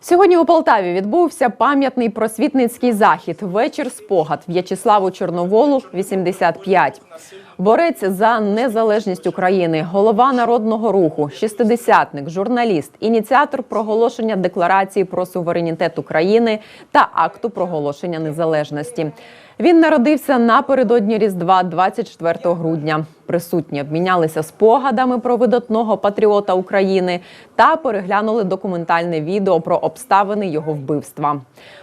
Сьогодні у Полтаві відбувся пам'ятний просвітницький захід. Вечір спогад В'ячеславу Чорноволу 85. Борець за незалежність України, голова народного руху, шестидесятник, журналіст, ініціатор проголошення декларації про суверенітет України та акту проголошення незалежності. Він народився напередодні Різдва 24 грудня. Присутні обмінялися спогадами про видатного патріота України та переглянули документальне відео про обставини його вбивства.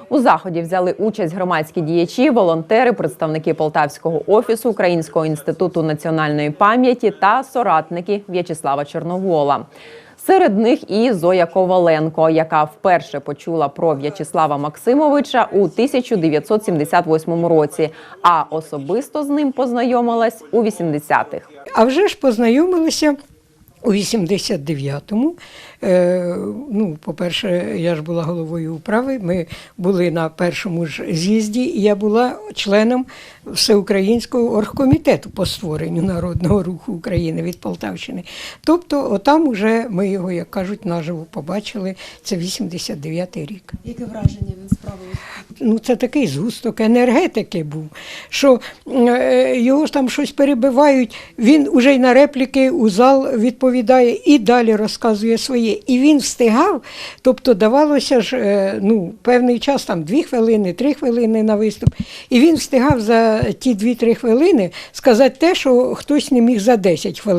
У заході взяли участь громадські діячі, волонтери, представники Полтавського офісу Українського інституту національної пам'яті та соратники В'ячеслава Чорновола. Серед них і Зоя Коваленко, яка вперше почула про В'ячеслава Максимовича у 1978 році, а особисто з ним познайомилась у 80-х. А вже ж познайомилися у 89-му. Е, ну, по-перше, я ж була головою управи. Ми були на першому ж з'їзді, і я була членом Всеукраїнського оргкомітету по створенню Народного руху України від Полтавщини. Тобто, отам уже ми його, як кажуть, наживо побачили. Це 89-й рік. Яке враження він справив? Ну, це такий згусток енергетики був, що е, його там щось перебивають, він уже й на репліки у зал відповідає і далі розказує своє. І він встигав, тобто давалося ж е, ну, певний час, там дві хвилини, три хвилини на виступ. І він встигав за ті дві-три хвилини сказати те, що хтось не міг за 10 хвилин.